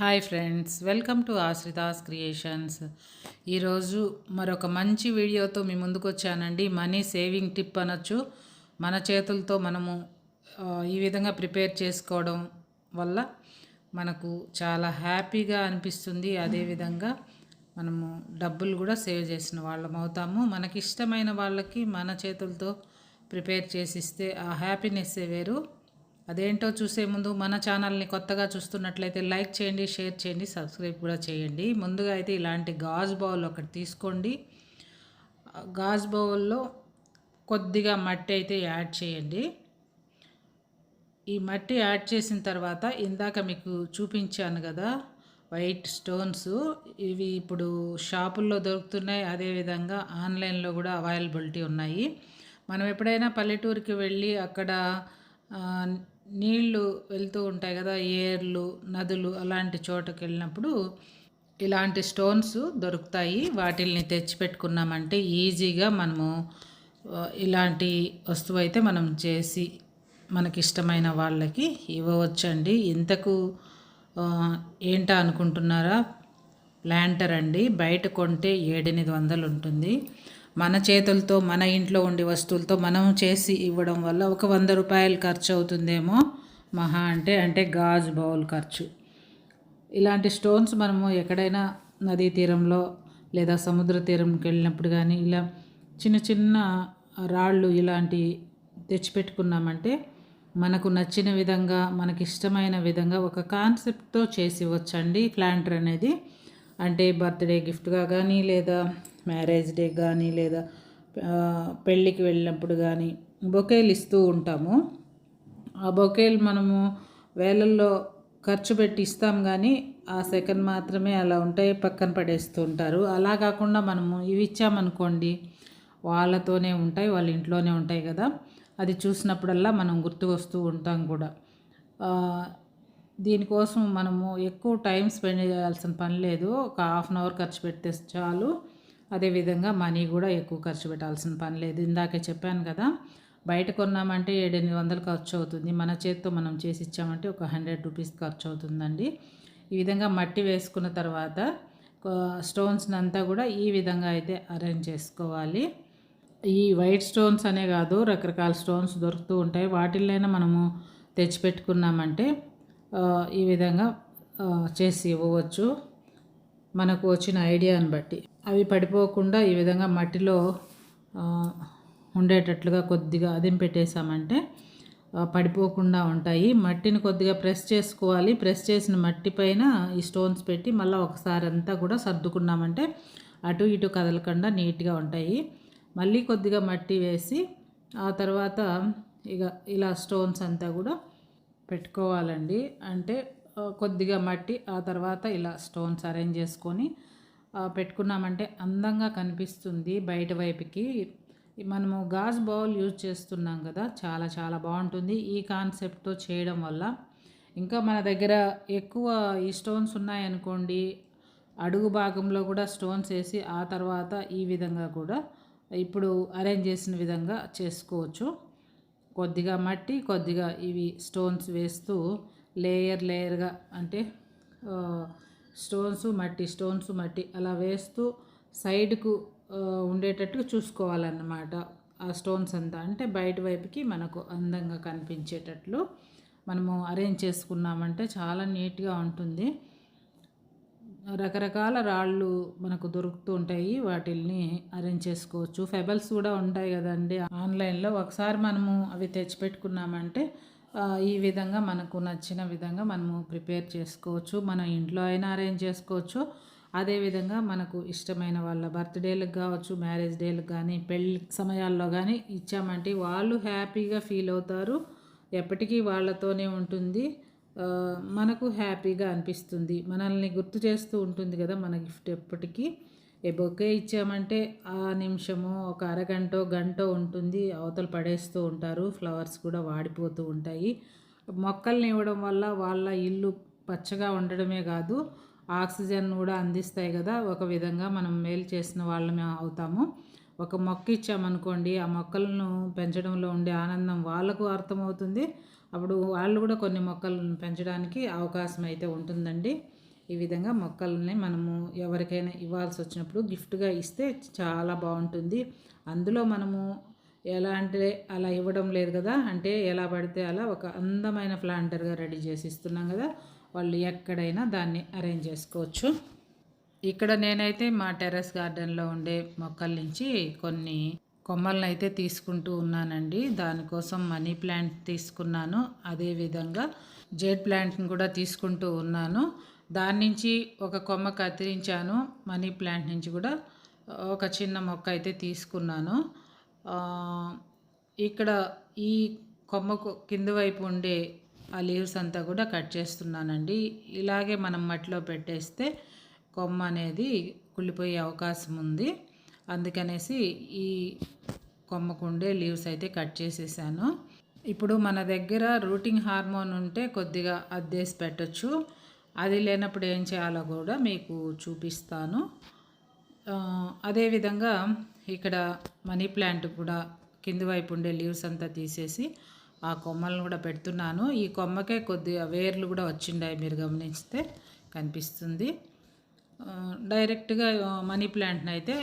Hi friends welcome to Ashrita's creations. ఈరోజు మరొక మంచి వీడియోతో మీ ముందుకు వచ్చానండి. మనీ సేవింగ్ టిప్ అనొచ్చు. మన చేతులతో మనము ఈ విధంగా ప్రిపేర్ చేసుకోవడం వల్ల మనకు చాలా హ్యాపీగా అనిపిస్తుంది. అదేవిధంగా మనము డబ్బులు కూడా సేవ్ చేసిన వాళ్ళం అవుతాము. మనకి ఇష్టమైన వాళ్ళకి మన చేతులతో ప్రిపేర్ చేసిస్తే ఆ హ్యాపీనెస్సే వేరు. అదేంటో చూసే ముందు మన ఛానల్ని కొత్తగా చూస్తున్నట్లయితే లైక్ చేయండి షేర్ చేయండి సబ్స్క్రైబ్ కూడా చేయండి. ముందుగా అయితే ఇలాంటి గాజు బౌల్ ఒకటి తీసుకోండి. గాజు బౌల్లో కొద్దిగా మట్టి అయితే యాడ్ చేయండి. ఈ మట్టి యాడ్ చేసిన తర్వాత ఇందాక మీకు చూపించాను కదా వైట్ స్టోన్స్. ఇవి ఇప్పుడు షాపుల్లో దొరుకుతున్నాయి. అదేవిధంగా ఆన్లైన్లో కూడా అవైలబిలిటీ ఉన్నాయి. మనం ఎప్పుడైనా పల్లెటూరుకి వెళ్ళి అక్కడ నీళ్ళు వెళ్తూ ఉంటాయి కదా ఏర్లు నదులు అలాంటి చోటకి వెళ్ళినప్పుడు ఇలాంటి స్టోన్స్ దొరుకుతాయి. వాటిల్ని తెచ్చిపెట్టుకున్నామంటే ఈజీగా మనము ఇలాంటి వస్తువు అయితే మనం చేసి మనకిష్టమైన వాళ్ళకి ఇవ్వవచ్చండి. ఇంతకు ఏంట ఏంటా అనుకుంటున్నారా? ప్లాంటర్ అండి. బయట కొంటే ఏడెనిమిది వందలు ఉంటుంది. మన చేతులతో మన ఇంట్లో ఉండే వస్తువులతో మనం చేసి ఇవ్వడం వల్ల ఒక వంద రూపాయలు ఖర్చు అవుతుందేమో మహా అంటే అంటే గాజు బౌల్ ఖర్చు. ఇలాంటి స్టోన్స్ మనము ఎక్కడైనా నదీ తీరంలో లేదా సముద్ర తీరంకి వెళ్ళినప్పుడు కానీ ఇలా చిన్న చిన్న రాళ్ళు ఇలాంటి తెచ్చిపెట్టుకున్నామంటే మనకు నచ్చిన విధంగా మనకి ఇష్టమైన విధంగా ఒక కాన్సెప్ట్తో చేసి ఇవ్వచ్చండి ప్లాంటర్ అనేది. అంటే బర్త్డే గిఫ్ట్గా కానీ లేదా మ్యారేజ్ డే కానీ లేదా పెళ్ళికి వెళ్ళినప్పుడు కానీ బొకేలు ఇస్తూ ఉంటాము. ఆ బొకేలు మనము వేలల్లో ఖర్చు పెట్టి ఇస్తాం కానీ ఆ సెకండ్ మాత్రమే అలా ఉంటాయి పక్కన పడేస్తూ ఉంటారు. అలా కాకుండా మనము ఇవి ఇచ్చామనుకోండి వాళ్ళతోనే ఉంటాయి వాళ్ళ ఇంట్లోనే ఉంటాయి కదా. అది చూసినప్పుడల్లా మనం గుర్తు వస్తూ ఉంటాం కూడా. దీనికోసం మనము ఎక్కువ టైం స్పెండ్ చేయాల్సిన పని లేదు. ఒక హాఫ్ అన్ అవర్ ఖర్చు పెడితే చాలు. అదేవిధంగా మనీ కూడా ఎక్కువ ఖర్చు పెట్టాల్సిన పని లేదు. ఇందాకే చెప్పాను కదా బయట కొన్నామంటే ఏడెనిమిది వందలు ఖర్చు అవుతుంది. మన చేత్తో మనం చేసి ఇచ్చామంటే ఒక హండ్రెడ్ రూపీస్ ఖర్చు అవుతుందండి. ఈ విధంగా మట్టి వేసుకున్న తర్వాత స్టోన్స్ని అంతా కూడా ఈ విధంగా అయితే అరేంజ్ చేసుకోవాలి. ఈ వైట్ స్టోన్స్ అనే కాదు రకరకాల స్టోన్స్ దొరుకుతూ ఉంటాయి. వాటిల్లైనా మనము తెచ్చిపెట్టుకున్నామంటే ఈ విధంగా చేసి ఇవ్వవచ్చు. మనకు వచ్చిన ఐడియాని బట్టి. అవి పడిపోకుండా ఈ విధంగా మట్టిలో ఉండేటట్లుగా కొద్దిగా అదిం పెట్టేశామంటే పడిపోకుండా ఉంటాయి. మట్టిని కొద్దిగా ప్రెస్ చేసుకోవాలి. ప్రెస్ చేసిన మట్టి పైన ఈ స్టోన్స్ పెట్టి మళ్ళీ ఒకసారి అంతా కూడా సర్దుకున్నామంటే అటు ఇటు కదలకుండా నీట్గా ఉంటాయి. మళ్ళీ కొద్దిగా మట్టి వేసి ఆ తర్వాత ఇక ఇలా స్టోన్స్ అంతా కూడా పెట్టుకోవాలండి. అంటే కొద్దిగా మట్టి ఆ తర్వాత ఇలా స్టోన్స్ అరేంజ్ చేసుకొని పెట్టుకున్నామంటే అందంగా కనిపిస్తుంది బయట వైపుకి. మనము గాజ్ బౌల్ యూజ్ చేస్తున్నాం కదా చాలా చాలా బాగుంటుంది ఈ కాన్సెప్ట్తో చేయడం వల్ల. ఇంకా మన దగ్గర ఎక్కువ ఈ స్టోన్స్ ఉన్నాయనుకోండి అడుగు భాగంలో కూడా స్టోన్స్ వేసి ఆ తర్వాత ఈ విధంగా కూడా ఇప్పుడు అరేంజ్ చేసిన విధంగా చేసుకోవచ్చు. కొద్దిగా మట్టి కొద్దిగా ఇవి స్టోన్స్ వేస్తూ లేయర్ లేయర్గా అంటే స్టోన్స్ మట్టి స్టోన్స్ మట్టి అలా వేస్తూ సైడ్కు ఉండేటట్టు చూసుకోవాలన్నమాట. ఆ స్టోన్స్ అంతా అంటే బయట వైపుకి మనకు అందంగా కనిపించేటట్లు మనము అరేంజ్ చేసుకున్నామంటే చాలా నీట్గా ఉంటుంది. రకరకాల రాళ్ళు మనకు దొరుకుతూ ఉంటాయి. వాటిల్ని అరేంజ్ చేసుకోవచ్చు. ఫెబల్స్ కూడా ఉంటాయి కదండి. ఆన్లైన్లో ఒకసారి మనము అవి తెచ్చిపెట్టుకున్నామంటే ఈ విధంగా మనకు నచ్చిన విధంగా మనము ప్రిపేర్ చేసుకోవచ్చు. మన ఇంట్లో అయినా అరేంజ్ చేసుకోవచ్చు. అదేవిధంగా మనకు ఇష్టమైన వాళ్ళ బర్త్డేలకు కావచ్చు మ్యారేజ్ డేలకు కానీ పెళ్ళి సమయాల్లో కానీ ఇచ్చామంటే వాళ్ళు హ్యాపీగా ఫీల్ అవుతారు. ఎప్పటికీ వాళ్ళతోనే ఉంటుంది. మనకు హ్యాపీగా అనిపిస్తుంది. మనల్ని గుర్తు చేస్తూ ఉంటుంది కదా మన గిఫ్ట్ ఎప్పటికీ. ఏ బొకే ఇచ్చామంటే ఆ నిమిషము ఒక అరగంట గంట ఉంటుంది. అవతలు పడేస్తూ ఉంటారు. ఫ్లవర్స్ కూడా వాడిపోతూ ఉంటాయి. మొక్కల్ని ఇవ్వడం వల్ల వాళ్ళ ఇల్లు పచ్చగా ఉండడమే కాదు ఆక్సిజన్ కూడా అందిస్తాయి కదా. ఒక విధంగా మనం మేలు చేసిన వాళ్ళమే అవుతాము. ఒక మొక్క ఇచ్చామనుకోండి ఆ మొక్కలను పెంచడంలో ఉండే ఆనందం వాళ్ళకు అర్థమవుతుంది. అప్పుడు వాళ్ళు కూడా కొన్ని మొక్కలను పెంచడానికి అవకాశం అయితే ఉంటుందండి. ఈ విధంగా మొక్కల్ని మనము ఎవరికైనా ఇవ్వాల్సి వచ్చినప్పుడు గిఫ్ట్గా ఇస్తే చాలా బాగుంటుంది అందులో మనము ఎలా అంటే అలా ఇవ్వడం లేదు కదా అంటే ఎలా పడితే అలా ఒక అందమైన ప్లాంటర్గా రెడీ చేసి ఇస్తున్నాం కదా వాళ్ళు ఎక్కడైనా దాన్ని అరేంజ్ చేసుకోవచ్చు. ఇక్కడ నేనైతే మా టెర్రస్ గార్డెన్లో ఉండే మొక్కల నుంచి కొన్ని కొమ్మలను అయితే తీసుకుంటూ ఉన్నానండి. దానికోసం మనీ ప్లాంట్ తీసుకున్నాను. అదేవిధంగా జెడ్ ప్లాంట్ని కూడా తీసుకుంటూ ఉన్నాను. దాని నుంచి ఒక కొమ్మ కత్తిరించాను మనీ ప్లాంట్ నుంచి కూడా. ఒక చిన్న మొక్క అయితే తీసుకున్నాను. ఇక్కడ ఈ కొమ్మకు కింద వైపు ఉండే ఆ లీవ్స్ అంతా కూడా కట్ చేస్తున్నానండి. ఇలాగే మనం మట్టిలో పెట్టేస్తే కొమ్మ అనేది కుళ్ళిపోయే అవకాశం ఉంది. అందుకనేసి ఈ కొమ్మకు ఉండే లీవ్స్ అయితే కట్ చేసేసాను. ఇప్పుడు మన దగ్గర రూటింగ్ హార్మోన్ ఉంటే కొద్దిగా అద్దేసి పెట్టచ్చు. అది లేనప్పుడు ఏం చేయాలో కూడా మీకు చూపిస్తాను. అదేవిధంగా ఇక్కడ మనీ ప్లాంట్ కూడా కింది వైపు ఉండే లీవ్స్ అంతా తీసేసి ఆ కొమ్మలను కూడా పెడుతున్నాను. ఈ కొమ్మకే కొద్దిగా వేర్లు కూడా వచ్చిండాయి మీరు గమనిస్తే కనిపిస్తుంది. డైరెక్ట్గా మనీ ప్లాంట్ని అయితే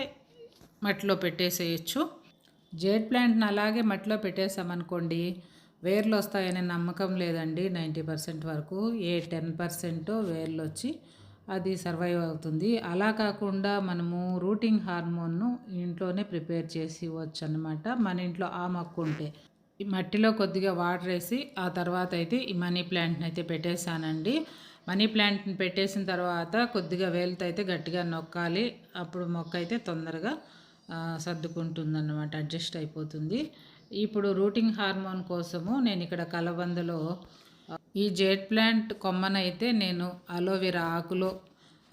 మట్టిలో పెట్టేసేయచ్చు. జేడ్ ప్లాంట్ని అలాగే మట్టిలో పెట్టేసామనుకోండి వేర్లు వస్తాయనే నమ్మకం లేదండి. నైంటీ పర్సెంట్ వరకు ఏ టెన్ పర్సెంట్ వేర్లు వచ్చి అది సర్వైవ్ అవుతుంది. అలా కాకుండా మనము రూటింగ్ హార్మోన్ను ఇంట్లోనే ప్రిపేర్ చేసి ఇవ్వచ్చు అనమాట మన ఇంట్లో ఆ మొక్క ఉంటే. ఈ మట్టిలో కొద్దిగా వాటర్ వేసి ఆ తర్వాత అయితే ఈ మనీ ప్లాంట్ని అయితే పెట్టేశానండి. మనీ ప్లాంట్ని పెట్టేసిన తర్వాత కొద్దిగా వేలుతో అయితే గట్టిగా నొక్కాలి. అప్పుడు మొక్క అయితే తొందరగా సర్దుకుంటుందన్నమాట. అడ్జస్ట్ అయిపోతుంది. ఇప్పుడు రూటింగ్ హార్మోన్ కోసము నేను ఇక్కడ కలబందలో ఈ జేట్ ప్లాంట్ కొమ్మనైతే నేను అలోవెరా ఆకులో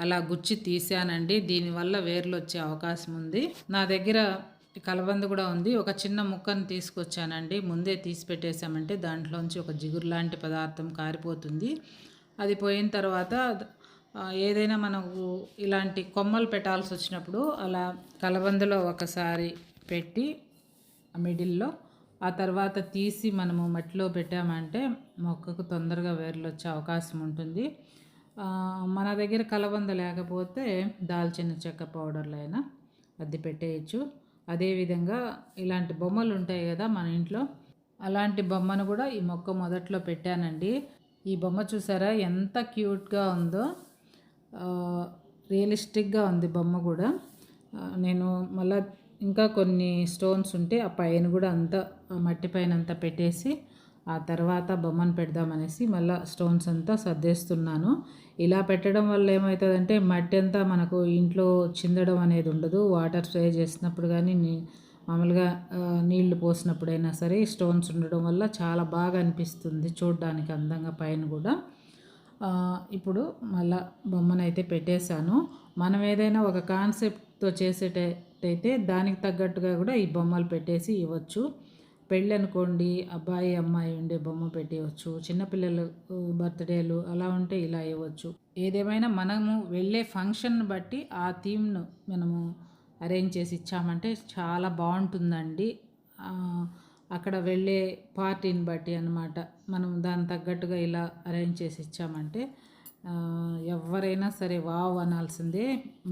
అలా గుచ్చి తీసానండి దీనివల్ల వేర్లు వచ్చే అవకాశం ఉంది. నా దగ్గర కలబంద కూడా ఉంది. ఒక చిన్న ముక్కను తీసుకొచ్చానండి. ముందే తీసి పెట్టేశామంటే దాంట్లోంచి ఒక జిగురు లాంటి పదార్థం కారిపోతుంది. అది పోయిన తర్వాత ఏదైనా మనకు ఇలాంటి కొమ్మలు పెట్టాల్సి వచ్చినప్పుడు అలా కలబందలో ఒకసారి పెట్టి మిడిల్లో ఆ తర్వాత తీసి మనము మట్టిలో పెట్టామంటే మొక్కకు తొందరగా వేర్లు వచ్చే అవకాశం ఉంటుంది. మన దగ్గర కలబంద లేకపోతే దాల్చిన చెక్క పౌడర్లు అయినా అద్దె పెట్టేయచ్చు. అదేవిధంగా ఇలాంటి బొమ్మలు ఉంటాయి కదా మన ఇంట్లో అలాంటి బొమ్మను కూడా ఈ మొక్క మొదట్లో పెట్టానండి. ఈ బొమ్మ చూసారా ఎంత క్యూట్గా ఉందో రియలిస్టిక్గా ఉంది బొమ్మ కూడా. నేను మళ్ళీ ఇంకా కొన్ని స్టోన్స్ ఉంటే ఆ పైన కూడా అంతా మట్టి పైన అంతా పెట్టేసి ఆ తర్వాత బొమ్మను పెడదామనేసి మళ్ళీ స్టోన్స్ అంతా సర్దేస్తున్నాను. ఇలా పెట్టడం వల్ల ఏమవుతుందంటే మట్టి అంతా మనకు ఇంట్లో చిందడం అనేది ఉండదు. వాటర్ స్ప్రే చేసినప్పుడు కానీ మామూలుగా నీళ్ళు పోసినప్పుడైనా సరే స్టోన్స్ ఉండడం వల్ల చాలా బాగా అనిపిస్తుంది చూడడానికి అందంగా పైన కూడా. ఇప్పుడు మళ్ళా బొమ్మనైతే పెట్టేశాను. మనం ఏదైనా ఒక కాన్సెప్ట్తో అయితే దానికి తగ్గట్టుగా కూడా ఈ బొమ్మలు పెట్టేసి ఇవ్వచ్చు. పెళ్ళి అనుకోండి అబ్బాయి అమ్మాయి ఉండే బొమ్మ పెట్టేయవచ్చు చిన్నపిల్లలు బర్త్డేలు అలా ఉంటే ఇలా ఇవ్వచ్చు. ఏదేమైనా మనము వెళ్ళే ఫంక్షన్ బట్టి ఆ థీమ్ను మనము అరేంజ్ చేసి ఇచ్చామంటే చాలా బాగుంటుందండి. అక్కడ వెళ్ళే పార్టీని బట్టి అనమాట మనం దాని తగ్గట్టుగా ఇలా అరేంజ్ చేసి ఇచ్చామంటే ఎవరైనా సరే వావ్ అనాల్సిందే.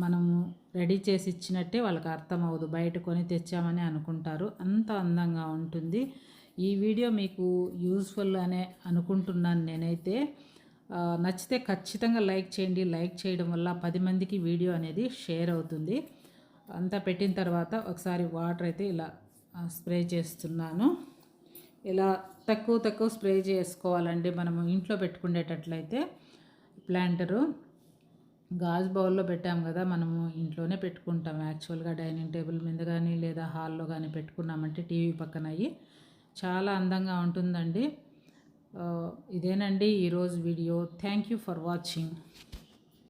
మనము రెడీ చేసి ఇచ్చినట్టే వాళ్ళకి అర్థమవుదు బయట కొని తెచ్చామని అనుకుంటారు. అంత అందంగా ఉంటుంది. ఈ వీడియో మీకు యూస్ఫుల్ అనే అనుకుంటున్నాను నేనైతే. నచ్చితే ఖచ్చితంగా లైక్ చేయండి. లైక్ చేయడం వల్ల పది మందికి వీడియో అనేది షేర్ అవుతుంది. అంతా పెట్టిన తర్వాత ఒకసారి వాటర్ అయితే ఇలా స్ప్రే చేస్తున్నాను. ఇలా తక్కువ తక్కువ స్ప్రే చేసుకోవాలండి. మనము ఇంట్లో పెట్టుకునేటట్లయితే. ప్లాంటరు గాజు బౌల్లో పెట్టాం కదా మనము ఇంట్లోనే పెట్టుకుంటాం. యాక్చువల్గా డైనింగ్ టేబుల్ మీద కానీ లేదా హాల్లో కానీ పెట్టుకున్నామంటే టీవీ పక్కన అయ్యి చాలా అందంగా ఉంటుందండి. Uh, ఇదేనండి ఈరోజు video thank you for watching